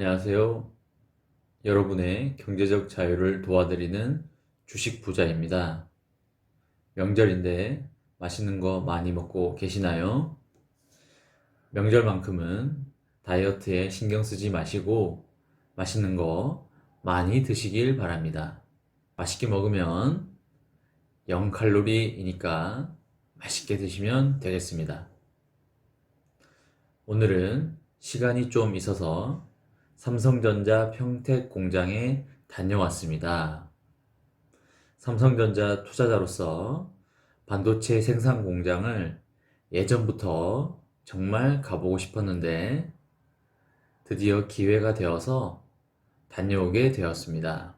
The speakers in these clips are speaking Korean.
안녕하세요. 여러분의 경제적 자유를 도와드리는 주식 부자입니다. 명절인데 맛있는 거 많이 먹고 계시나요? 명절만큼은 다이어트에 신경 쓰지 마시고 맛있는 거 많이 드시길 바랍니다. 맛있게 먹으면 0칼로리이니까 맛있게 드시면 되겠습니다. 오늘은 시간이 좀 있어서 삼성전자 평택 공장에 다녀왔습니다. 삼성전자 투자자로서 반도체 생산 공장을 예전부터 정말 가보고 싶었는데 드디어 기회가 되어서 다녀오게 되었습니다.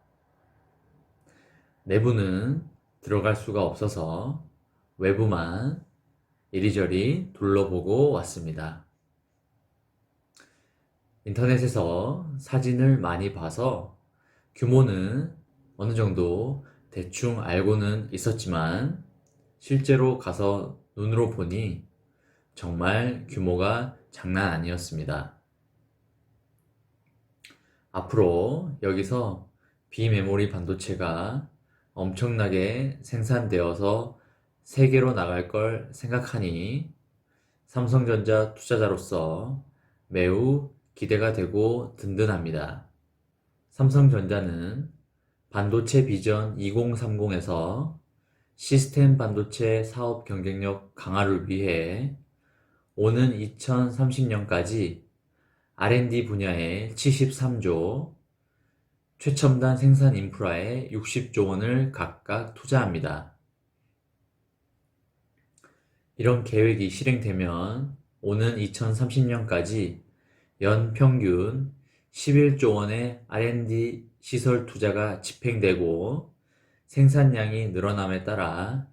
내부는 들어갈 수가 없어서 외부만 이리저리 둘러보고 왔습니다. 인터넷에서 사진을 많이 봐서 규모는 어느 정도 대충 알고는 있었지만 실제로 가서 눈으로 보니 정말 규모가 장난 아니었습니다. 앞으로 여기서 비메모리 반도체가 엄청나게 생산되어서 세계로 나갈 걸 생각하니 삼성전자 투자자로서 매우 기대가 되고 든든합니다. 삼성전자는 반도체 비전 2030에서 시스템 반도체 사업 경쟁력 강화를 위해 오는 2030년까지 R&D 분야에 73조, 최첨단 생산 인프라에 60조 원을 각각 투자합니다. 이런 계획이 실행되면 오는 2030년까지 연 평균 11조 원의 R&D 시설 투자가 집행되고 생산량이 늘어남에 따라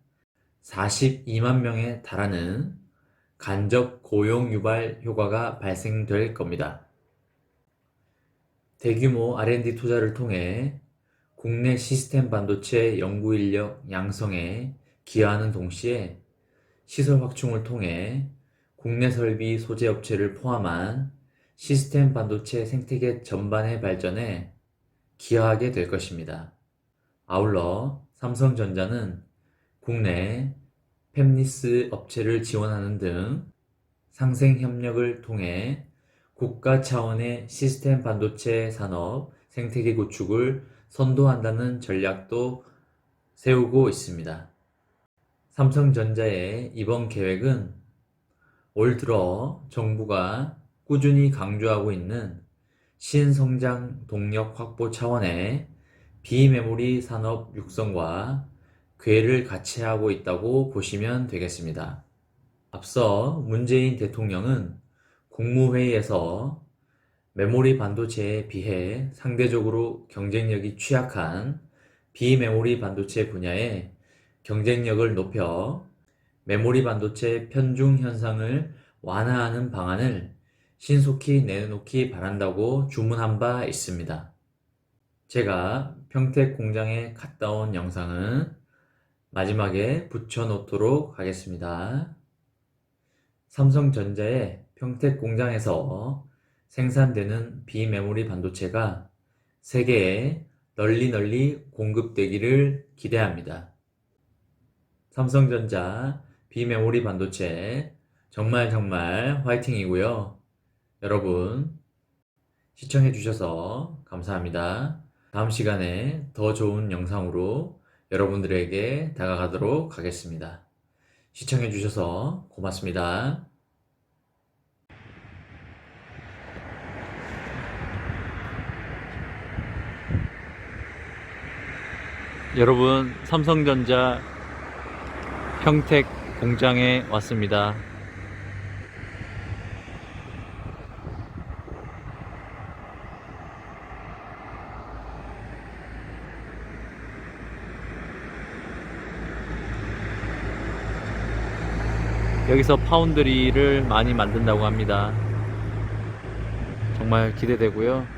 42만 명에 달하는 간접 고용 유발 효과가 발생될 겁니다. 대규모 R&D 투자를 통해 국내 시스템 반도체 연구 인력 양성에 기여하는 동시에 시설 확충을 통해 국내 설비 소재 업체를 포함한 시스템 반도체 생태계 전반의 발전에 기여하게 될 것입니다. 아울러 삼성전자는 국내 팹리스 업체를 지원하는 등 상생 협력을 통해 국가 차원의 시스템 반도체 산업 생태계 구축을 선도한다는 전략도 세우고 있습니다. 삼성전자의 이번 계획은 올 들어 정부가 꾸준히 강조하고 있는 신성장 동력 확보 차원의 비메모리 산업 육성과 궤를 같이 하고 있다고 보시면 되겠습니다. 앞서 문재인 대통령은 국무회의에서 메모리 반도체에 비해 상대적으로 경쟁력이 취약한 비메모리 반도체 분야에 경쟁력을 높여 메모리 반도체 편중 현상을 완화하는 방안을 신속히 내놓기 바란다고 주문한 바 있습니다. 제가 평택 공장에 갔다 온 영상은 마지막에 붙여놓도록 하겠습니다. 삼성전자의 평택 공장에서 생산되는 비메모리 반도체가 세계에 널리 널리 공급되기를 기대합니다. 삼성전자 비메모리 반도체 정말 정말 화이팅이고요. 여러분 시청해 주셔서 감사합니다. 다음 시간에 더 좋은 영상으로 여러분들에게 다가가도록 하겠습니다. 시청해 주셔서 고맙습니다. 여러분, 삼성전자 평택 공장에 왔습니다. 여기서 파운드리를 많이 만든다고 합니다. 정말 기대되고요.